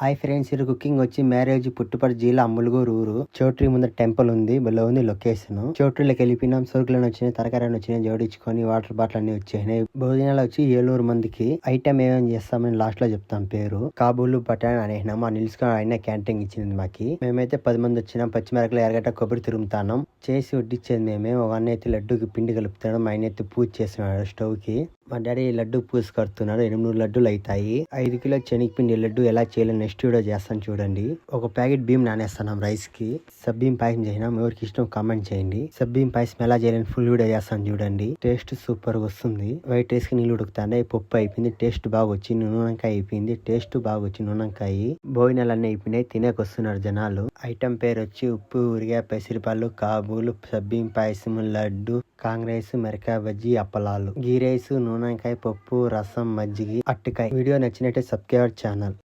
Hi friends ఇది cooking వచ్చి marriage పుట్టుపడి జిల్లా అమ్ములుగూరు ఊరు. చౌట్రీ ముందర టెంపుల్ ఉంది బలో ఉంది లొకేషన్. చౌట్రీలోకి వెళ్ళిపోయినాం సరుకులను వచ్చినాయి తరకారాన్ని వచ్చినాయి జోడించుకొని వాటర్ బాటిల్ అన్ని వచ్చేసినాయి. భోజనాలు వచ్చి ఏలూరు మందికి. ఐటమ్ ఏమేమి చేస్తామని లాస్ట్లో చెప్తాం పేరు. కాబూలు బటాన్ అనేసినాము ఆ నిలుచుకొని ఆయన క్యాంటీన్ ఇచ్చింది మాకి. మేమైతే పది మంది వచ్చినాం పచ్చిమిరకలు ఎరగట కొబ్బరి తిరుగుతాం చేసి వడ్డించేది మేమే ఒక అన్న అయితే లడ్డూకి పిండి కలుపుతాడు మా ఆయన అయితే పూజ చేస్తున్నాడు స్టవ్కి మా డాడీ లడ్డు పూసి కడుతున్నాడు. ఎనిమిది లడ్డూలు అవుతాయి ఐదు కిలో శనగపిండి లడ్డు ఎలా చేయాలో నెక్స్ట్ వీడియో చేస్తాను చూడండి. ఒక ప్యాకెట్ బియ్యం నానేస్తున్నాం రైస్కి. సబ్బీం పాయసం చేసినాం. ఎవరికి ఇష్టం కామెంట్ చేయండి. సబ్బీం పాయసం ఎలా చేయాలని ఫుల్ వీడియో చేస్తాను చూడండి. టేస్ట్ సూపర్ వస్తుంది. వైట్ రైస్కి నీళ్ళు ఉడుకుతాయి పప్పు అయిపోయింది. టేస్ట్ బాగా వచ్చింది నూనెకాయ అయిపోయింది. టేస్ట్ బాగా వచ్చింది నూనెకాయ భోజనాలన్నీ అయిపోయినాయి. తినేకి వస్తున్నారు జనాలు. ఐటమ్ పేరు వచ్చి ఉప్పు ఉరిగా పెసిరిపాలు కాబూలు సబ్బీం పాయసం లడ్డు కాంగ్రెస్ మిరకాయ బజ్జీ అప్పలాలు. గీ రైస్ నూనెకాయ పప్పు రసం మజ్జిగి అట్టికాయ. వీడియో నచ్చినట్టే సబ్స్క్రైబ్ ఛానల్.